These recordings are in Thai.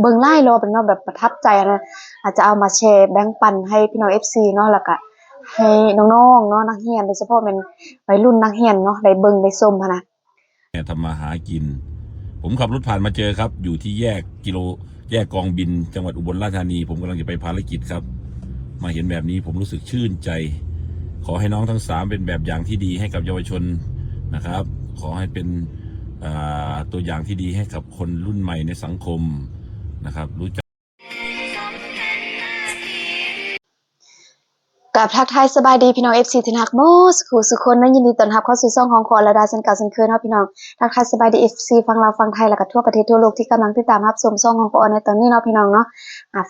เบิ่งไล่รอเป็นเนาะแบบประทับใจนะอาจจะเอามาแชร์แบ่งปันให้พี่น้อง FC เนาะแล้วก็ให้น้องๆเนาะนักเรียนโดยเฉพาะเป็นวัยรุ่นนักเรียนเนาะได้เบิ่งได้ชมหั้นนะ เนี่ยทำมาหากิน ผมขับรถผ่านมาเจอครับ อยู่ที่แยกกิโล แยกกองบิน จังหวัดอุบลราชธานี ผมกำลังจะไปภารกิจครับ มาเห็นแบบนี้ผมรู้สึกชื่นใจ ขอให้น้องทั้งสามเป็นแบบอย่างที่ดีให้กับเยาวชนนะครับ ขอให้เป็นอ่าตัวอย่างที่ดีให้กับคนรุ่นใหม่ในสังคม นะครับ รู้จักกับทักทายสบายดีพี่น้อง FC ที่ฮักโมสคูสุคนนั้นยินดีต้อนรับเข้าสู่ช่องของคอระดาสันเก่าสันเคยเนาะพี่น้องทักทายสบายดี FC ฟังเราฟังไทยแล้วก็ทั่วประเทศทั่วโลกที่กำลังติดตามรับชมช่องของคอในตอนนี้เนาะพี่น้องเนาะ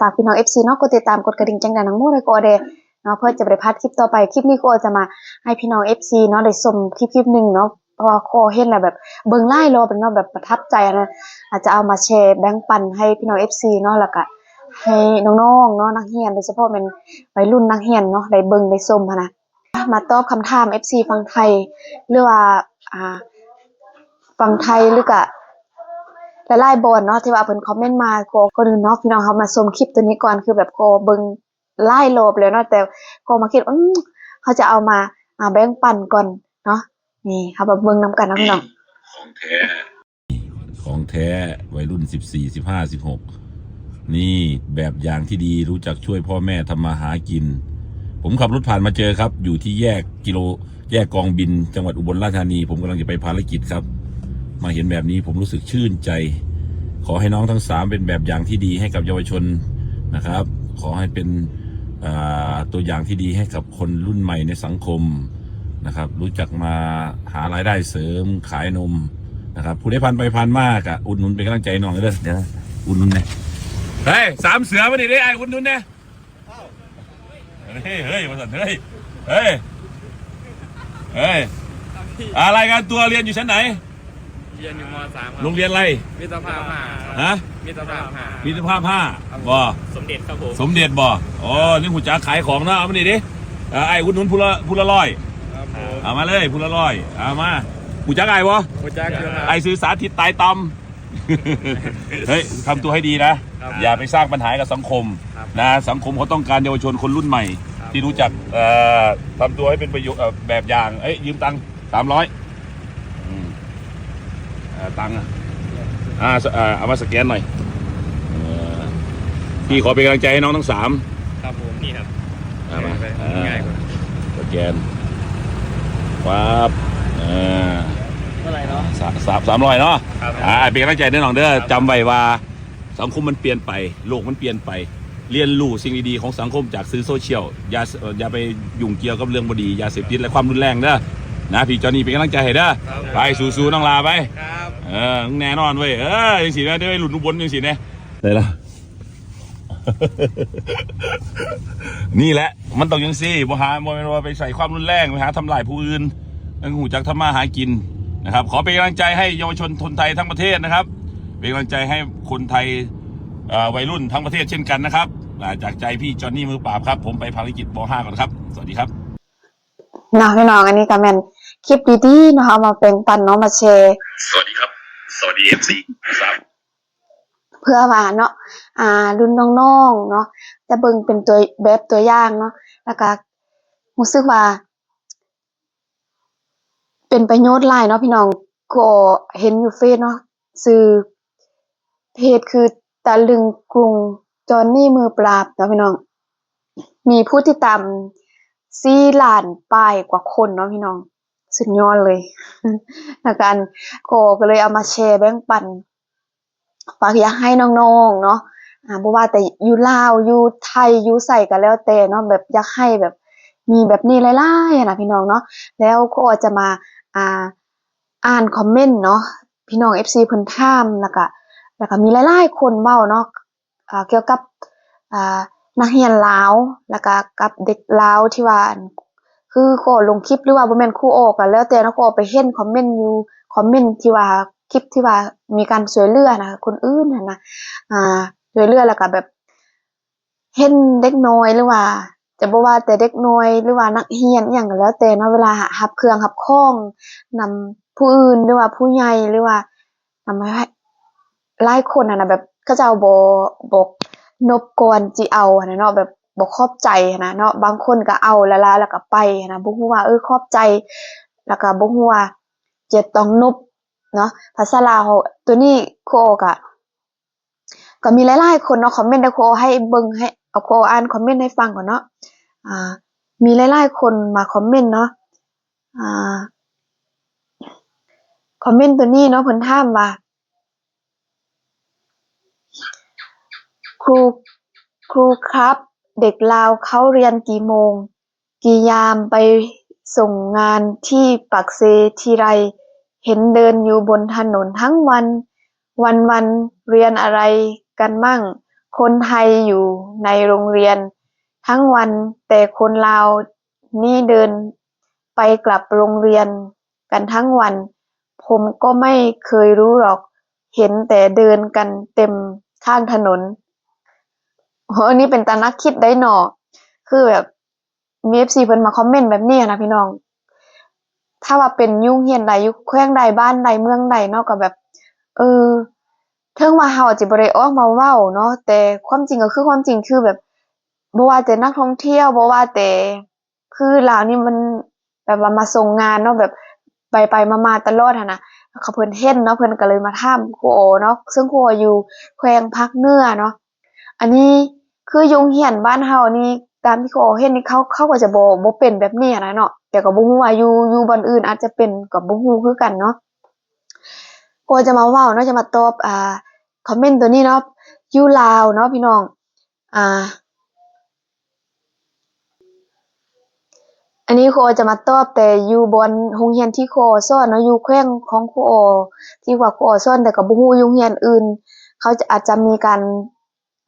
ฝากพี่น้อง FC เนาะกดติดตามกดกระดิ่งแจ้งเตือนทั้งหมเลยก็ได้เนาะเพื่อจะบ่ได้พลาดคลิปต่อไปคลิปนี้ก็จะมาให้พี่น้อง FC เนาะได้ชมคลิปคลิปหนึ่งเนาะ ราะว่าโคเห็นแล้วแบบเบิ่งไล่รอเป็นเนาะแบบประทับใจนะอาจจะเอามาแชร์แบ่งปันให้พี่น้อง FC เนาะแล้วก็ให้น้องๆเนาะนักเรียนโดยเฉพาะเป็นวัยรุ่นนักเรียนเนาะได้เบิ่งได้ชมนะมาตอบคำถาม FC ฟังไทยหรือว่าอ่าฟังไทยหรือก็หลายๆบอนเนาะที่ว่าเพิ่นคอมเมนต์มาโกคนอื่นเนาะพี่น้องเขามาชมคลิปตัวนี้ก่อนคือแบบโกเบิ่งไล่โลบแล้วเนาะแต่โกมาคิดอืมเขาจะเอามาอ่าแบ่งปันก่อน นี่เขาแบบเบิ่งนํกันนาะพี่น้องของแท้ ของแท้วัยรุ่นสิบสี่สิบห้าสิบหกนี่แบบอย่างที่ดีรู้จักช่วยพ่อแม่ทำมาหากิน ผมขับรถผ่านมาเจอครับ อยู่ที่แยกกิโล แยกกองบิน จังหวัดอุบลราชธานี ผมกำลังจะไปภารกิจครับ มาเห็นแบบนี้ผมรู้สึกชื่นใจ ขอให้น้องทั้งสามเป็นแบบอย่างที่ดีให้กับเยาวชนนะครับ ขอให้เป็นตัวอย่างที่ดีให้กับคนรุ่นใหม่ในสังคม นะครับ รู้จักมาหารายได้เสริมขายนมนะครับผู้ได้พันไปพันมากอะอุดหนุนเป็นกำลังใจหน่อยเด้อเดี๋ยวนะอุดหนุนเนี่ยเฮ้ยสามเสือมาดิได้ไอ้อุดหนุนเนี่ยเฮ้ยเฮ้ยมาสั่นเฮ้ยเฮ้ยเฮ้ยอะไรกันตัวเรียนอยู่ชั้นไหนเรียนอยู่มสามครัโรงเรียนอะไรมิตรภาพห้าฮะมิตรภาพห้ามิตรภาพห้าบ่สมเด็จครับผมสมเด็จบ่อ๋อนี่หูจ๋าขายของนะเอามาดิดิเอ่อไอ้อุดหนุนพูละพูละร้อยครับผม เอามาเลยพูละร้อยเอามาหูจ๋าไอ้บ่โคจักอยู่ครับ ไอ้ซื้อสาธิตตายตำเฮ้ยทำตัวให้ดีนะ ครับอย่าไปสร้างปัญหากับสังคมครับนะสังคมเขาต้องการเยาวชนคนรุ่นใหม่ ครับ ที่รู้จักเอ่อทำตัวให้เป็นประโยชน์เอ่อแบบอย่างเอ้ยยืมตังค์สามร้อยตังค์อะอ่าสเอ่อเอามาสแกนหน่อยเอ่อพี่ขอเป็นกำลังใจให้น้องทั้งสามครับผมนี่ครับเอามาไปอ่าง่ายกว่า สแกน ว้าบอ่าเมื่อไหร่เนาะสามสามสามร้อยเนาะครับอ่าเป็นกำลังใจแน่นอนเด้อครับจำไว้ว่าสังคมมันเปลี่ยนไป โลกมันเปลี่ยนไป เรียนรู้สิ่งดีๆของสังคมจากสื่อโซเชียลอย่าเอ่ออย่าไปยุ่งเกี่ยวกับเรื่องบดียาเสพติดและความรุนแรงเด้อนะพี่จอนี่เป็นกำลังใจให้เด้อครับไปสู้ๆน้องลาไป ครับ เออมึงแน่นอนเว้ยเออยังสีนะได้ไปหลุดนุบนยังสีนะได้ละ นี่แหละ มันต้องยังซี่บ่หาบ่แม่นว่าไปใส่ความรุนแรงไปหาทำลายผู้อื่นต้องหูจักทำมาหากินนะครับ ขอเป็นกำลังใจให้เยาวชนคนไทยทั้งประเทศนะครับ เป็นกำลังใจให้คนไทยเอ่อวัยรุ่นทั้งประเทศเช่นกันนะครับอ่าจากใจพี่จอห์นนี่มือปราบครับ ผมไปภารกิจบ5ก่อนครับ สวัสดีครับเนาะพี่น้องอันนี้ก็แม่นคลิปดีๆเนาะเอามาเป็นปันเนาะมาแชร์ สวัสดีครับ สวัสดีเอฟซีครับ เพื่อว่าเนาะอ่ารุ่นน้องๆเนาะจะเบิ่งเป็นตัวแบบตัวอย่างเนาะแล้วก็รู้สึกว่า เป็นประโยชน์หลายเนาะพี่น้องก็เห็นอยู่เฟซเนาะชื่อเพจคือตะลึงกรุงจอห์นนี่มือปราบเนาะพี่น้อง มีผู้ติดตาม4ล้านปลายกว่าคนเนาะพี่น้อง สุดยอดเลยแล้วกันก็ก็เลยเอามาแชร์แบ่งปัน ฝากอยากให้น้องๆเนาะอ่าบ่ว่าแต่อยู่ลาวอยู่ไทยอยู่ไสก็แล้วแต่เนาะแบบอยากให้แบบมีแบบนี้หลายๆนะพี่น้องเนาะแล้วก็จะมาอ่าอ่านคอมเมนต์เนาะพี่น้อง FC เพิ่นถามแล้วก็แล้วก็มีหลายๆคนเว้าเนาะอ่าเกี่ยวกับอ่านักเรียนลาวแล้วก็กับเด็กลาวที่ว่าคือก็ลงคลิปหรือว่าบ่แม่นครูออกก็แล้วแต่เนาะก็ไปเห็นคอมเมนต์อยู่คอมเมนต์ที่ว่า คลิปที่ว่ามีการช่วยเลือนะคนอื่นนะอ่าช่วยเลือแล้วก็แบบเห็นเด็กน้อยหรือว่า จะบ่ว่าแต่เด็กน้อยหรือว่านักเรียนอิหยังก็แล้วแต่เนาะเวลารับเครื่องรับของนำผู้อื่นหรือว่าผู้ใหญ่หรือว่านำให้หลายคนนะแบบเขาจะเจ้าบ่บ่นบกอนจิเอานะเนาะแบบบ่ขอบใจนะเนาะบางคนก็เอาละลาแล้วก็ไปนะบ่ฮู้ว่าเออขอบใจ แล้วก็บ่ฮู้ว่าจะต้องนบ เนาะภาษาลาวตัวนี้ครูโอก็ก็มีหลายๆคนเนาะคอมเมนต์ให้ครูโอให้เบิ่งให้เอาครูโออ่านคอมเมนต์ให้ฟังก่อนเนาะอ่า มีหลายๆคนมาคอมเมนต์เนาะอ่าคอมเมนต์ตัวนี้เนาะเพิ่นถามว่าครูครูครับ เด็กลาวเขาเรียนกี่โมง กี่ยามไปส่งงานที่ปากเซทีไร เห็นเดินอยู่บนถนนทั้งวัน วันวันเรียนอะไรกันมั่ง คนไทยอยู่ในโรงเรียน ทั้งวันแต่คนลาวนี่เดินไปกลับโรงเรียนกันทั้งวัน ผมก็ไม่เคยรู้หรอก เห็นแต่เดินกันเต็มข้างถนนโอ้อันนี้เป็นตานักคิดได้หนอ คือแบบมี FC เพิ่นมาคอมเมนต์แบบนี้นะพี่น้อง ถ้าว่าเป็นยุ่งเฮียนใดยู่แขวงใดบ้านใดเมืองใดเนาะก็แบบ เออถึงว่าเฮาจิบ่ได้ออกมาเว้าเนาะแต่ความจริงก็คือความจริงคือแบบบ่ว่าแต่นักท่องเที่ยวบ่ว่าแต่ คือลาวนี่มันแบบว่ามาส่งงานเนาะแบบไปไปๆมาตลอดหันนะเขาเพิ่นเห็นเนาะเพิ่นก็เลยมาถามครูโอเนาะซึ่งครูโออยู่แขวงภาคเหนือเนาะอันนี้คือยุงเหียนบ้านเฮานี่ ตามที่เขาเห็นนี่เขาเขาก็จะบ่บ่เป็นแบบนี้อะนะเนาะแต่ก็บ่ฮู้ว่าอยู่อยู่บ่อนอื่น อาจจะเป็นก็บ่ฮู้คือกันเนาะก็จะมาเว้าเนาะจะมาตอบอ่าคอมเมนต์ตัวนี้เนาะอยู่ลาวเนาะพี่น้องอ่าอันนี้โอจะมาตอบแต่อยู่บนโรงเรียนที่ครูโอสอนเนาะอยู่แขวงของโอที่ว่าครูโอสอนแต่ก็บ่ฮู้อยู่โรงเรียนอื่น เขาจะอาจจะมีการ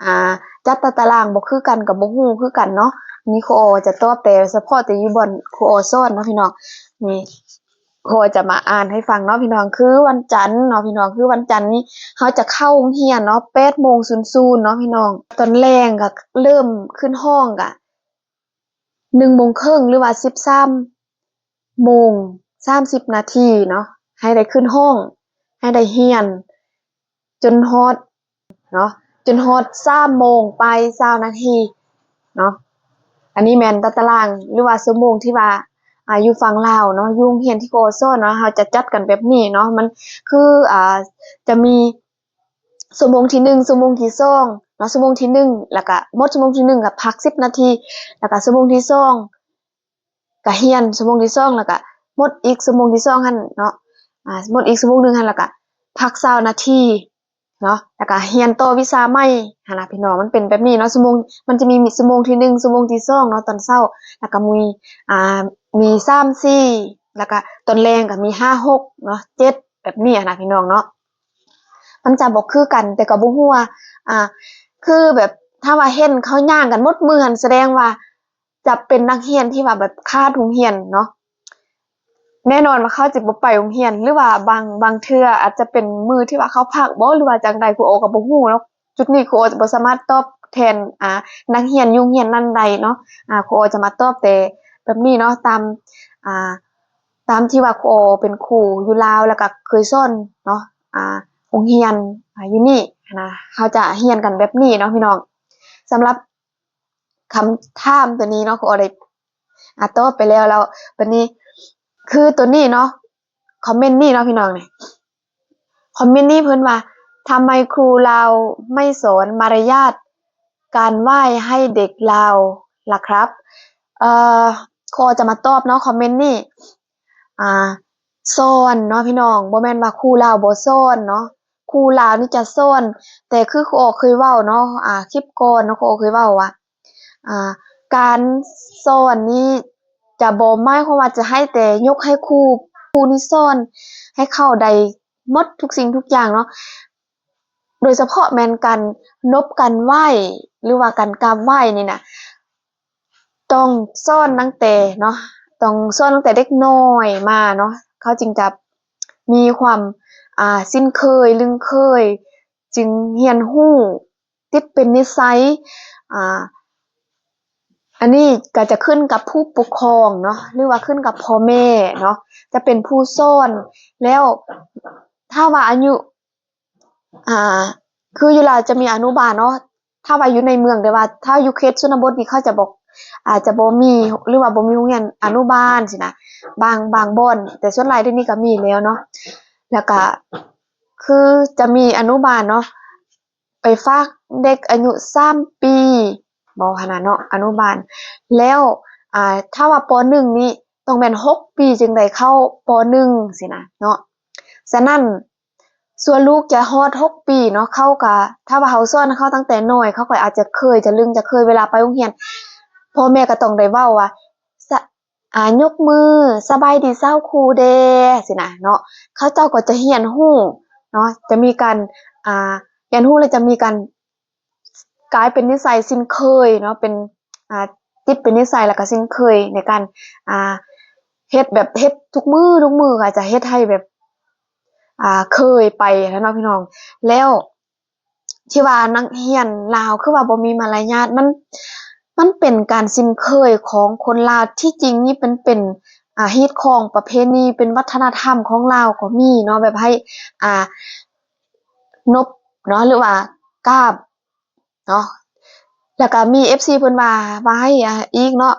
อ่า จัดตารางบ่คือกันกับบ่ฮู้คือกันเนาะนี่ครูโอจะตอบแต่เฉพาะแต่อยู่บนครูโอสอนเนาะพี่น้องนี่ครูโอจะมาอ่านให้ฟังเนาะพี่น้องคือวันจันทร์เนาะพี่น้องคือวันจันทร์นี้เขาจะเข้าโรงเรียนเนาะ8:00เนาะพี่น้อง ตอนแรงก็เริ่มขึ้นห้องก็1โมงครึ่งหรือว่า13โมง30นาทีเนาะให้ได้ขึ้นห้อง ให้ได้เรียน จนฮอดเนาะ จนฮอด3โมงไป20นาทีเนาะอันนี้แมนตารางหรือว่าชั่วโมงที่ว่าอายู่ฝั่งลาวเนาะยู่งเรียนที่โกโซนเนาะเขาจะจัดกันแบบนี้เนาะมันคืออ่าจะมีชั่วโมงที่หนึ่งชั่วโมงที่สองเนาะชั่วโมงที่หนึ่งแล้วก็หมดชั่วโมงที่หนึ่งก็พัก10นาที แล้วก็ชั่วโมงที่สองก็เรียนชั่วโมงที่สองแล้วก็หมดอีกชั่วโมงที่สองหันเนาะอ่าหมดอีกชั่วโมงหนึ่งหันแล้วก็พัก20นาที เนาะแล้วก็เรียนโตวิชาใหม่หันน่ะพี่น้องมันเป็นแบบนี้เนาะชั่วโมงมันจะมีมีชั่วโมงที่หนึ่งชั่วโมงที่สองเนาะตอนเช้า แล้วก็มีอ่ามีสามสี่แล้วก็ตอนแรงก็มีห้าหกเนาะเจ็ดแบบนี้อะนะพี่น้องเนาะมันจะบ่คือกันแต่ก็บ่ฮู้ว่าอ่า คือแบบถ้าว่าเห็นเขาย่างกันหมดมือนแสดงว่าจะเป็นนักเรียนที่ว่าแบบคาดโรงเรียนเนาะ แน่นอนว่าเขาจิบไปโรงเรียน หรือว่าบางบางเทื่ออาจจะเป็นมือที่ว่าเขาพักบ่หรือว่าจังใดครูโอก็บ่ฮู้เนาะจุดนี้ครูโอจะบ่สามารถตอบแทนอ่านักเรียนยู่งเรียนนั้นใดเนาะอ่าครูโอจะมาตอบแต่แบบนี้เนาะตามอ่าตามที่ว่าครูโอเป็นครูอยู่ลาวแล้วก็เคยสอนเนาะอ่าโรงเรียนอ่าอยู่นี่นะเขาจะเรียนกันแบบนี้เนาะพี่น้องสำหรับคำถามตัวนี้เนาะครูโอได้อ่าตอบไปแล้วแล้วบัดนี้ คือตัวนี้เนาะคอมเมนต์นี่เนาะพี่น้องเนี่ยคอมเมนต์นี่เพิ่นว่าทำไมครูลาไม่สอนมารยาทการไหว้ให้เด็กลาล่ะครับ เอ่อครูจะมาตอบเนาะคอมเมนต์นี่อ่าสอนเนาะพี่น้องบ่แม่นว่าครูลาบ่สอนเนาะครูลาวนี่จะสอนแต่คือครูเคยเว้าเนาะอ่าคลิปก่อนเนาะครูเคยเว้าว่าอ่า การสอนนี่ จะบ่หมายความว่าจะให้แต่ยกให้ครูครูนี่สอนให้เข้าได้หมดทุกสิ่งทุกอย่างเนาะโดยเฉพาะแมนการนบการไหวหรือว่าการกาบไหว้นี่นะต้องสอนตั้งแต่เนาะต้องสอนตั้งแต่เด็กน้อยมาเนาะเขาจึงจะมีความอ่าสิ้นเคยลึงเคย จึงเรียนรู้ติดเป็นนิสัยอ่า อันนี้ก็จะขึ้นกับผู้ปกครองเนาะหรือว่าขึ้นกับพ่อแม่เนาะจะเป็นผู้สอนแล้วถ้าว่าอายุอ่า คืออยู่ลาจะมีอนุบาลเนาะถ้าว่าอยู่ในเมืองแต่ว่า ถ้าอยู่เขตชนบทนี่เขาจะบอก อาจจะบ่มีหรือว่าบ่มีโรงเรียนอนุบาลสินะบางบางบ่อนแต่ส่วนหลายเดี๋ยวนี้ก็มีแล้วเนาะแล้วก็คือจะมีอนุบาลเนาะไปฝากเด็กอายุ3ปี บ่ขนาดเนาะอนุบาล แล้วอ่าถ้าว่าป .1 นี่ต้องแม่น6ปีจึงได้เข้าป .1 สินะเนาะฉะนั้นส่วนลูกจะฮอด6ปีเนาะเข้าก็ถ้าว่าเขาสอนเขาตั้งแต่น้อย เขาก็อาจจะเคยจะลึงจะเคยเวลาไปโรงเรียนพ่อแม่ก็ต้องได้เว้าว่าสะอ่ายกมือสบายดีเศร้าครูเดสินะเนาะเขาเจ้าก็จะเรียนรู้เนาะจะมีการอ่าเรียนรู้แล้วจะมีการ กลายเป็นนิสัยสิ้นเคยเนาะเป็นอ่าติดเป็นนิสัยแล้วก็สิ้นเคยในการอ่าเฮ็ดแบบเฮ็ดทุกมือทุกมือก็จะเฮ็ดให้แบบอ่าเคยไปแล้วเนาะพี่น้อง แล้วที่ว่านักเรียนลาวคือว่าบ่มีมารยาทมันมันเป็นการสิ้นเคยของคนลาวที่จริงนี่เป็นเป็นอ่าฮีตของประเพณีเป็นวัฒนธรรมของลาวก็มีเนาะแบบให้อ่านบเนาะหรือว่ากาบ เนาะแล้วก็มี FC เพิ่นว่าว่าให้อีกเนาะ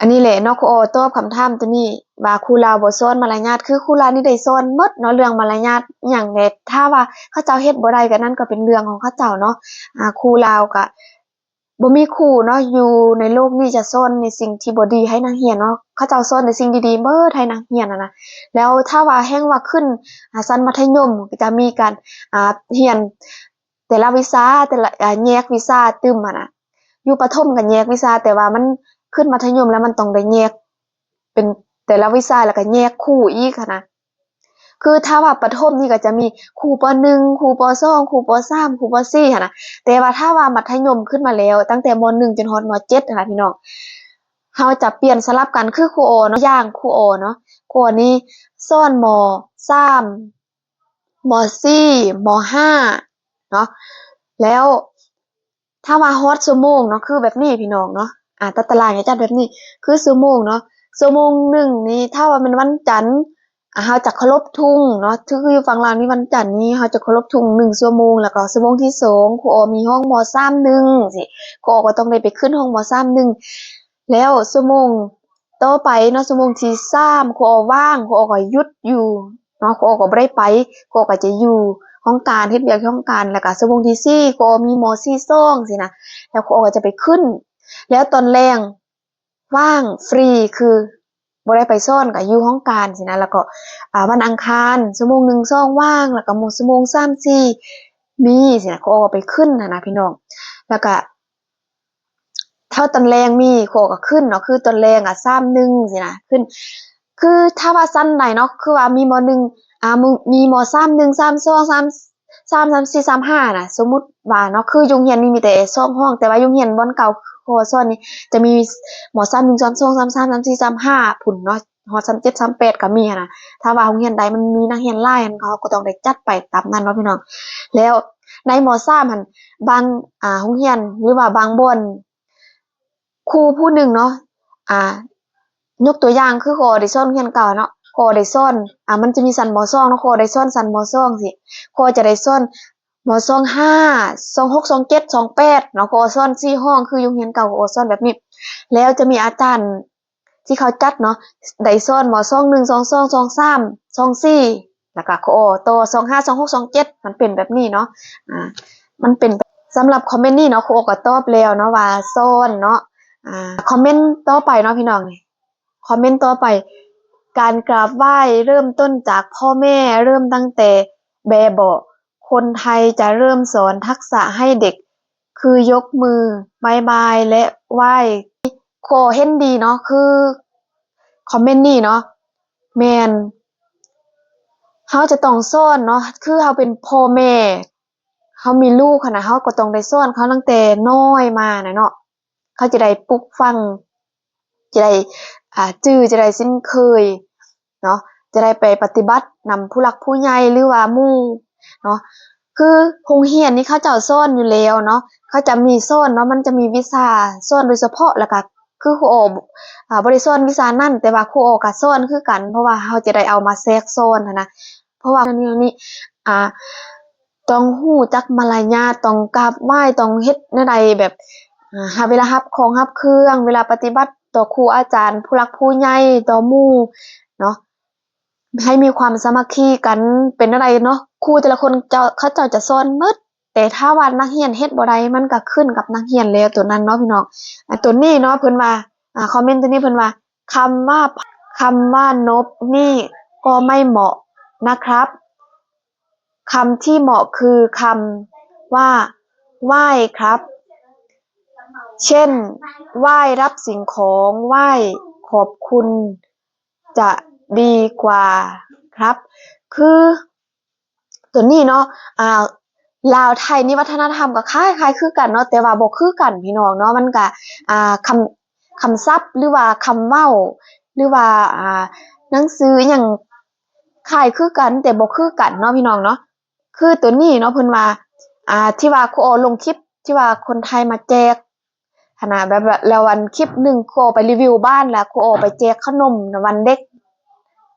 อันนี้แหละเนาะครูโอตอบคำถามตัวนี้ว่าครูลาวบ่สอนมารยาทคือครูลาวนี่ได้สอนหมดเนาะเรื่องมารยาทอิหยังแหละถ้าว่าเขาเจ้าเฮ็ดบ่ได้ก็นั่นก็เป็นเรื่องของเขาเจ้าเนาะอ่าครูลาวก็บ่มีครูเนาะอยู่ในโลกนี้จะสอนในสิ่งที่บ่ดีให้นักเรียนเนาะเขาเจ้าสอนในสิ่งดีๆเบิดให้นักเรียนนะนะแล้วถ้าว่าแฮ่งว่าขึ้นอ่าชั้นมัธยมก็จะมีการอ่าเรียน แต่ละวิชาแต่ละแยกวิชาตึมอะนะอยู่ประถมก็แยกวิชาแต่ว่ามันขึ้นมัธยมแล้วมันต้องได้แยก เป็นแต่ละวิชาแล้วก็แยกคู่อีกนะคือถ้าว่าประถมนี่ก็จะมีครูป .1 ครูป .2 ครูป .3 ครูป .4 หั้นนะแต่ว่าถ้าว่ามัธยมขึ้นมาแล้ว ตั้งแต่ม .1 จนฮอดม .7 หั้นนะพี่น้องเฮาจะเปลี่ยนสลับกันคือครูโอเนาะย่างครูโอเนาะครูโอนี่อนม .3 ม .4 ม .5 เนาะแล้วถ้าว่าฮอดชั่วโมงเนาะคือแบบนี้พี่น้องเนาะอ่าตัดตารางจะจัดแบบนี้ คือชั่วโมงเนาะชั่วโมงหนึ่งนี่ถ้าว่าเป็นวันจันทร์อ่าเราจะเคารพทุ่งเนาะคืออยู่ฝั่งลาวนี่วันจันทร์นี้เราจะเคารพทุ่งหนึ่งชั่วโมงแล้วก็ชั่วโมงที่สองครูออมีห้องมอสามหนึ่งสิครูออก็ต้องได้ไปขึ้นห้องมอสามหนึ่งแล้วชั่วโมงต่อไปเนาะชั่วโมงที่สามครูออว่างครูออก็ยุดอยู่เนาะครูออก็บ่ได้ไปครูออก็จะอยู่ ห้องการเฮ็ดเวียกที่ห้องการแล้วก็ชั่วโมงที่สี่ครูออมีโมสี่สองสินะแล้วโคก็จะไปขึ้น แล้วตอนแรงว่างฟรีคือบ่ได้ไปซ่อนก็อยู่ห้องการสินะแล้วก็อ่าวันอังคารชั่วโมงหนึ่งซ่องว่าง แล้วก็หมดชั่วโมงสามสี่มีสินะเขาเอาไปขึ้นนะนะพี่น้องแล้วก็เท่าตอนแรงมีโคก็ขึ้นเนาะคือตอนแรงอะซ้ำหนึ่งสินะขึ้น คือถ้าว่าสั้นไหนเนาะคือว่ามีมหนึ่ง อ่ามึงมีมสามหนึ่งสามสองสามสามสามสี่สามห้านะสมมุติว่าเนาะคือยุงเฮียนนี่มีแต่สองห้อง แต่ว่ายุงเฮียนบอนเก่าโคซ่อนนี่จะมีหมอสามหนึ่งสามสองสามสามสามสี่สามห้าผุนเนาะฮอดสามเจ็ดสามแปดก็มีนะถ้าว่าโรงเรียนใดมันมีนักเรียนหลายอันเขาก็ต้องได้จัดไปตามนั้นเนาะพี่น้องแล้วในม .3 หั่นบางอ่าโรงเรียนหรือว่าบางบนครูผู้หนึ่งเนาะอ่ายกตัวอย่างคือคด้สอนโรงเรียนเก่าเนาะ คได้สอน อ่ามันจะมีชั้นม .2 เนาะคได้สอนชั้นม .2 สิคจะได้สอนม .25 26 27 28เจ็ดสองแปดเนาะครูสอน4ห้องคือโรงเรียนเก่าครูสอนแบบนี้ แล้วจะมีอาจารย์ที่เขาจัดเนาะได้ซ่อนหมอซ่องหนึ่งสองสองสองสามสองสี่แล้วก็โอโตสองห้าสองหกสองเจ็ดมันเป็นแบบนี้เนาะ อ่า มันเป็นแบบสำหรับคอมเมนต์นี่เนาะครูโอก็ตอบแล้วเนาะว่าซ่อนเนาะ อ่า คอมเมนต์ต่อไปเนาะพี่น้องคอมเมนต์ต่อไป การกราบไหว้เริ่มต้นจากพ่อแม่เริ่มตั้งแต่แบบเบาะคนไทยจะเริ่มสอนทักษะให้เด็ก คือยกมือบายบายและไหว้โคเห็นดีเนาะคือคอมเมนต์นี่เนาะแมนเขาจะต้องสอนเนาะคือเขาเป็นพ่อแม่เขามีลูกขนาดเขาก็ต้องได้สอนเขาตั้งแต่น้อยมานะเนาะเขาจะได้ปลุกฟังจะได้ อ่าจื้อจะได้สิ้นเคยเนาะจะได้ไปปฏิบัตินำผู้หลักผู้ใหญ่หรือว่ามู่เนาะคือโรงเรียนนี่เขาเจ้าสอนอยู่แล้วเนาะเขาจะมีสอนเนาะมันจะมีวิชาสอนโดยเฉพาะแล้วก็คือครูโออ่าบริสอนวิชานั่นแต่ว่าครูโอก็สอนคือกัน เพราะว่าเราจะได้เอามาแทรกซ้อนนะเพราะว่าอันนี้อันนี้อ่าต้องฮู้จักมารยาต้องกราบไหว้ต้องเฮ็ดแนใดแบบอ่าหาเวลารับของรับเครื่อง เวลาปฏิบัติ ต่อครูอาจารย์ ผู้หลักผู้ใหญ่ต่อมู่เนาะให้มีความสามัคคีกันเป็นอะไรเนาะครูแต่ละคนเจ้าเขาเจ้าจะสอนหมดแต่ถ้าว่านักเรียนเฮ็ดบ่ได้มันก็ขึ้นกับนักเรียนแล้วตัวนั้นเนาะพี่น้องอตัวนี้เนาะเพิ่นว่าอ่าคอมเมนต์ตัวนี้เพิ่นว่าคำว่าคำว่านบนี่ก็ไม่เหมาะนะครับคำที่เหมาะคือคำว่าไหว้ครับ เช่น ไหว้รับสิ่งของ ไหว้ขอบคุณ จะดีกว่าครับ คือตัวนี้เนาะอ่าลาวไทยนี่วัฒนธรรมก็คล้ายคล้ายคือกันเนาะแต่ว่าบ่คือกันพี่น้องเนาะมันก็อ่าคำคำศัพท์หรือว่าคำเว้า หรือว่าอ่าหนังสืออย่างคล้ายคือกัน แต่บ่คือกันเนาะพี่น้องเนาะคือตัวนี้เนาะเพิ่นว่าอ่าที่ว่าครูโอลงคลิปที่ว่าคนไทยมาแจก ขนาดแบบแล้ววันคลิปหนึ่งครูโอไปรีวิวบ้านแล้วครูโอไปแจกขนมวันเด็ก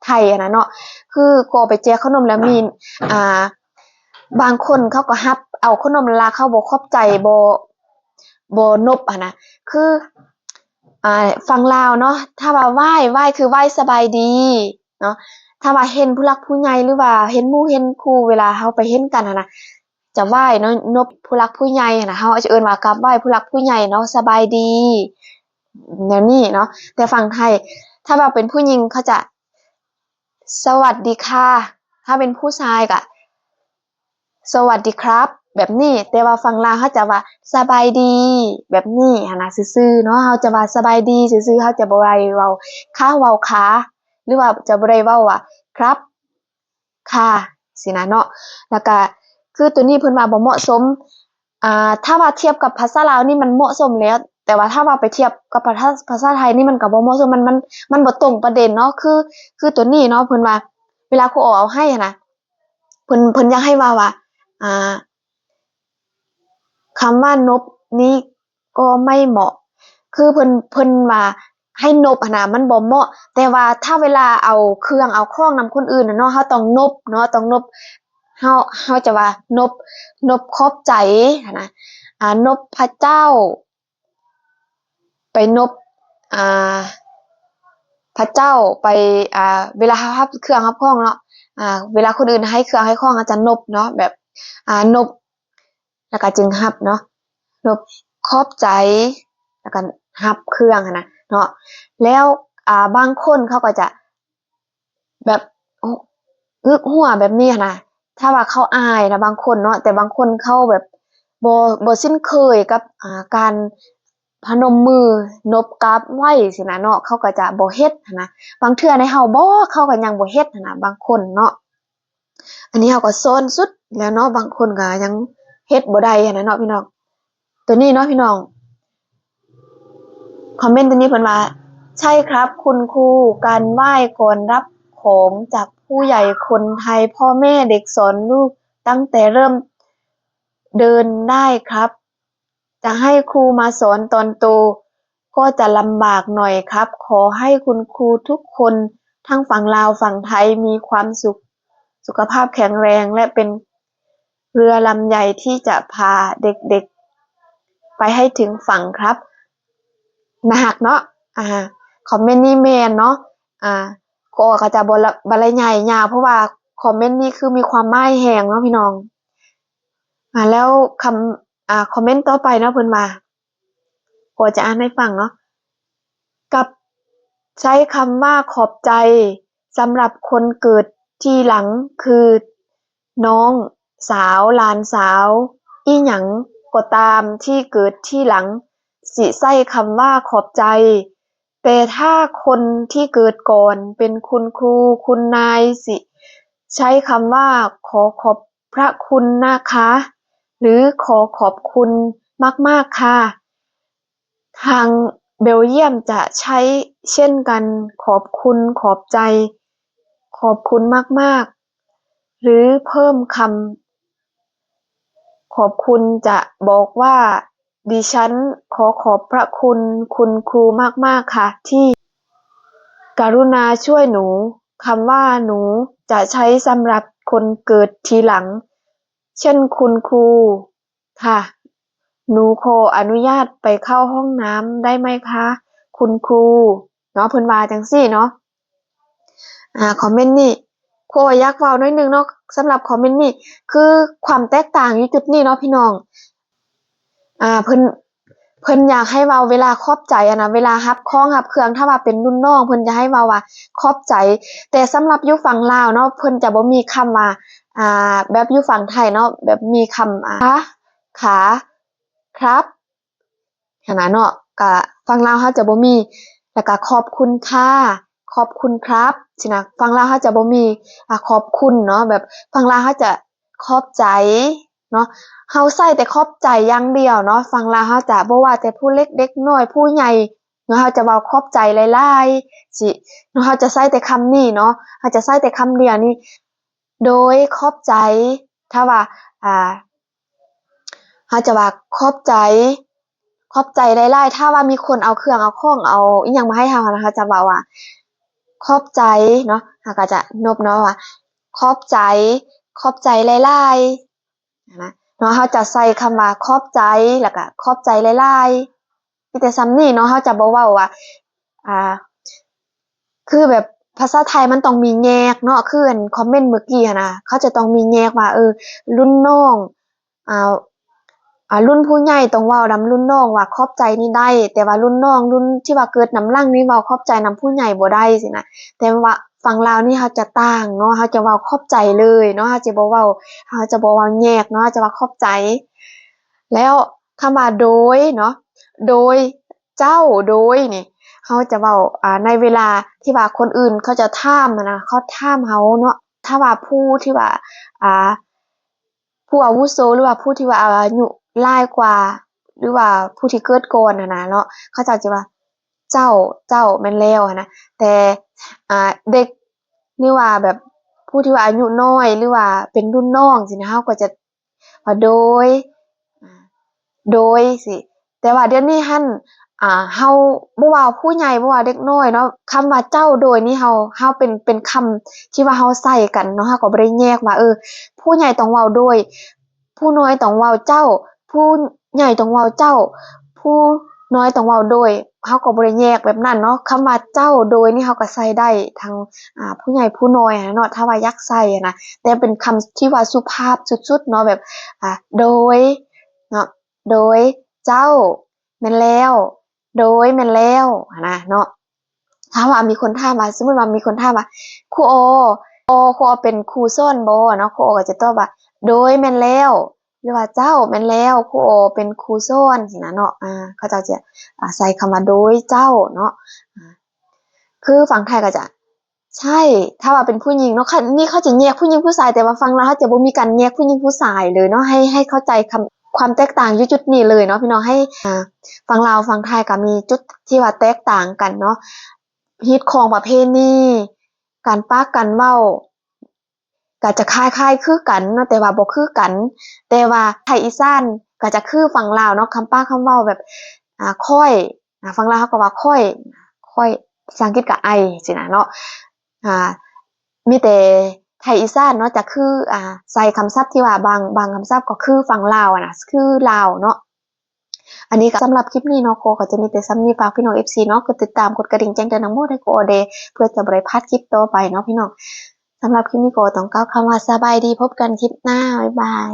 ไทยอะนะเนาะคือครูโอไปแจกขนมแล้วมีอ่าบางคนเขาก็ฮับ เอาขนมลาเข้าบ่ขอบใจบ่บ่นบอะนะคืออ่าฟังลาวเนาะถ้าว่าไหว้ไหว้คือไหว้สบายดีเนาะถ้าว่าเห็นผู้หลักผู้ใหญ่หรือว่าเห็นมู่เห็นครูเวลาเฮาไปเห็นกันอะนะ จะไหว้เนาะนบผู้รักผู้ใหญ่นะเฮาจะเอิ้นว่ากราบไหว้ผู้รักผู้ใหญ่เนาะสบายดีแนวนี้เนาะแต่ฝั่งไทย ถ้าแบบเป็นผู้หญิงเขาจะ สวัสดีค่ะ ถ้าเป็นผู้ชายก็สวัสดีครับ แบบนี้ แต่ว่าฝั่งลาวเขาจะว่าสบายดี แบบนี้นะซื่อๆเนาะเฮาจะว่าสบายดีซื่อๆเฮาจะบ่ได้เวาค้าเว้าขาหรือว่าจะบ่ได้เวาว่าครับ ค่ะสินะเนาะแล้วก็ คือตัวนี้เพิ่นว่าบ่เหมาะสมอ่าถ้าว่าเทียบกับภาษาลาวนี่มันเหมาะสมแล้ว แต่ว่าถ้าว่าไปเทียบกับภาษาภาษาไทยนี่มันก็บ่เหมาะสมมันมันมันบ่ตรงประเด็นเนาะคือ คือตัวนี้เนาะเพิ่นว่า เวลาครูอ๋อเอาให้นะเพิ่นเพิ่นอยากให้ว่าว่าอ่าคำว่านบนี้ก็ไม่เหมาะ คือเพิ่นเพิ่นว่าให้นบนะมันบ่เหมาะ แต่ว่าถ้าเวลาเอาเครื่องเอาของนำคนอื่นนะเนาะเฮาต้องนบเนาะต้องนบ เฮาเฮาจะว่านบนบขอบใจนะอ่านบพระเจ้า ไปนบอ่าพระเจ้าไปอ่าเวลาเฮารับเครื่องรับข้องเนาะอ่า เวลาคนอื่นให้เครื่องให้ข้องอาจจะนบเนาะแบบอ่านบแล้วก็จึงรับเนาะนบขอบใจแล้วก็รับเครื่องนะเนาะแล้วอ่าบางคนเขาก็จะแบบโอ้อึกหัวแบบนี้นะ ถ้าว่าเขาอายนะบางคนเนาะแต่บางคนเขาแบบบ่บ่สิ้นเคยกับอ่าการพนมมือนบกราบไหวสินะเนาะเขาก็จะบ่เฮ็ดนะบางเทื่อในเฮาบ่เขาก็ยังบ่เฮ็ดนะบางคนเนาะอันนี้เฮาก็โซนสุดแล้วเนาะบางคนก็ยังเฮ็ดบ่ได้หั้นนะเนาะพี่น้องตัวนี้เนาะพี่น้องคอมเมนต์ตัวนี้เพิ่นว่า ใช่ครับ คุณครูการไหว้ก่อนรับ ของจากผู้ใหญ่คนไทยพ่อแม่เด็กสอนลูกตั้งแต่เริ่มเดินได้ครับ จะให้ครูมาสอนตอนโตก็จะลำบากหน่อยครับ ขอให้คุณครูทุกคนทั้งฝั่งลาวฝั่งไทยมีความสุข สุขภาพแข็งแรงและเป็นเรือลำใหญ่ที่จะพาเด็กๆ ไปให้ถึงฝั่งครับนะฮักเนาะอ่าคอมเมนต์นี่แมนเนาะอ่า ก็ก็จะบละบ่ละใหญ่ยาวเพราะว่าคอมเมนต์นี้คือมีความหมายแรงเนาะพี่น้องอ่าแล้วคำอ่าคอมเมนต์ต่อไปเนาะเพิ่นมาก็จะอ่านให้ฟังเนาะกับใช้คำว่าขอบใจสำหรับคนเกิดที่หลังคือน้องสาวลานสาว อีหยังก็ตามที่เกิดที่หลัง สิใช้คำว่าขอบใจ แต่ถ้าคนที่เกิดก่อนเป็นคุณครู คุณนายสิ ใช้คำว่าขอขอบพระคุณนะคะ หรือขอขอบคุณมาก ๆ ค่ะ ทางเบลเยียมจะใช้เช่นกันขอบคุณขอบใจ ขอบคุณมาก ๆ หรือเพิ่มคำขอบคุณจะบอกว่า ดิฉันขอขอบพระคุณคุณครูมาก ๆ ค่ะ ที่ กรุณาช่วยหนูคำว่าหนูจะใช้สำหรับคนเกิดทีหลัง เช่นคุณครูค่ะ หนูขออนุญาตไปเข้าห้องน้ำได้ไหมคะ คุณครูเนาะเพิ่นว่าจังซี่เนาะอ่าคอมเมนต์นี่ครูอยากเว้าหน่อยนึงเนาะสำหรับคอมเมนต์นี่คือความแตกต่างอยู่จุดนี้เนาะพี่น้อง อ่าเพิ่นเพิ่นอยากให้เว้าเวลาขอบใจอะนะเวลารับของรับเครื่องถ้าว่าเป็นรุ่นน้องเพิ่นจะให้เว้าว่าขอบใจ แต่สำหรับอยู่ฝั่งลาวเนาะเพิ่นจะบ่มีคำว่าอ่า แบบอยู่ฝั่งไทยเนาะแบบมีคำอ่าคะขาครับขนาดเนาะก็ฝั่งลาวเขาจะบ่มีแล้วก็ขอบคุณค่ะขอบคุณครับสินะฝั่งลาวเขาจะบ่มีอ่าขอบคุณเนาะแบบฝั่งลาวเขาจะขอบใจ เนาะเฮาใส่แต่ขอบใจอย่างเดียวเนาะฝั่งลาเขาจะบ่ว่าแต่ผู้เล็กเด็กน้อยผู้ใหญ่เนาะเขาจะเว้าขอบใจหลายๆสิเนาะเขาจะใส่แต่คำนี้เนาะเขาจะใส่แต่คำเดียวนี่โดยขอบใจ ถ้าว่าอ่าเขาจะว่าขอบใจขอบใจหลายๆถ้าว่ามีคนเอาเครื่องเอาของเอาอิหยังมาให้เรานะคะจะบอกว่าขอบใจเนาะเราก็จะนบเนาะว่าขอบใจขอบใจหลายๆ นะเนาะเขาจะใส่คำว่าขอบใจแล้วก็ขอบใจหลายๆมีแต่ซ้ำนี่เนาะเขาจะบอกว่าว่าอ่า คือแบบภาษาไทยมันต้องมีแยกเนาะคืออันคอมเมนต์เมื่อกี้นะเขาจะต้องมีแยกว่า เออ รุ่นน้องอ่าอ่ารุ่นผู้ใหญ่ต้องว้านำรุ่นน้องว่าขอบใจนี่ได้ แต่ว่ารุ่นน้องรุ่นที่ว่าเกิดนำหลังนี่ว้าขอบใจนำผู้ใหญ่บ่ได้สินะแต่ว่า ฝั่งลาวนี่เขาจะต่างเนาะเขาจะเว้าขอบใจเลยเนาะเขาจะบ่เว้าเขาจะบ่เว้าแยกเนาะเขาจะว่าขอบใจ แล้วคำว่าโดยเนาะโดยเจ้าโดยนี่เขาจะเว้าอ่าในเวลาที่ว่าคนอื่นเขาจะถามนะเขาถามเขาเนาะถ้าว่าผู้ที่ว่าอ่าผู้อาวุโสหรือว่าผู้ที่ว่าอายุหลายกว่า หรือว่าผู้ที่เกิดก่อนนะนะเนาะเขาจ้าจะว่าเจ้าเจ้าแม่นแล้วนะแต่เด็ก หรือว่าแบบผู้ที่ว่าอายุน้อย หรือว่าเป็นรุ่นน้องสินะเขาก็จะว่าโดย โดยสิ แต่ว่าเดี๋ยวนี้หั่นอ่าเฮาบ่ว่าผู้ใหญ่บ่ว่าเด็กน้อยเนาะคำว่าเจ้าโดยนี่เฮาเฮาเป็นเป็นคำที่ว่าเฮาใส่กันเนาะเฮาก็บ่ได้แยกว่าเออ ผู้ใหญ่ต้องเว้าโดย ผู้น้อยต้องเว้าเจ้า ผู้ใหญ่ต้องเว้าเจ้า ผู้ น้อยต้องเว้าโดยเฮาก็บ่ได้แยกแบบนั้นเนาะคำว่าเจ้าโดยนี่เฮาก็ใส่ได้ทั้งอ่าผู้ใหญ่ผู้น้อยอะเนาะถ้าว่าอยากใส่นะแต่เป็นคำที่ว่าสุภาพสุดๆเนาะแบบอ่าโดยเนาะโดยเจ้าแม่นแล้ว โดยแม่นแล้วนะเนาะถ้าว่ามีคนถามาสมมติว่ามีคนถามาครูโอโอครูโอเป็นครูสอนบ่เนาะครูโอก็จะตอบว่าโดยแม่นแล้ว หรือว่าเจ้าแม่นแล้วครูโอเป็นครูสอนสินะเนาะอ่าเขาจ้าจะอาใส่คำว่าโดยเจ้าเนาะคือฝั่งไทยก็จะ ใช่ ถ้าว่าเป็นผู้หญิงเนาะนี่เขาจะแยกผู้หญิงผู้ชายแต่ว่าฟังแล้วเขาจะบ่มีการแยกผู้หญิงผู้ชายเลยเนาะให้ให้เข้าใจคำความแตกต่างยู่จุดนี้เลยเนาะพี่น้องให้อ่าฝั่งลาวฝั่งไทยก็มีจุดที่ว่าแตกต่างกันเนาะฮิตของประเพณีการปากกันเว้า ก็จะคล้ายๆคือกันเนาะแต่ว่าบ่คือกัน แต่ว่าไทยอีสานก็จะคือฝั่งลาวเนาะคำป้าคำเว้าแบบอ่าค่อยอ่าฝั่งลาวเขาก็ว่าค่อย ค่อยภาษาอังกฤษก็ไอสินะเนาะอ่ามีแต่ไทยอีสานเนาะจะคืออ่าใส่คำศัพท์ที่ว่าบางบางคำศัพท์ก็คือฝั่งลาวอะนะคือลาวเนาะอันนี้ก็สำหรับคลิปนี้เนาะโคก็จะมีแต่ซ้ำนี้ฝากพี่น้อง FC เนาะกดติดตามกดกระดิ่งแจ้งเตือนทั้งหมดให้โคเดเพื่อจะบ่ได้พลาดคลิปต่อไปเนาะพี่น้อง สำหรับคลิปนี้ก็ต้องก้าวคำว่าสบายดีพบกันคลิปหน้า บ๊ายบาย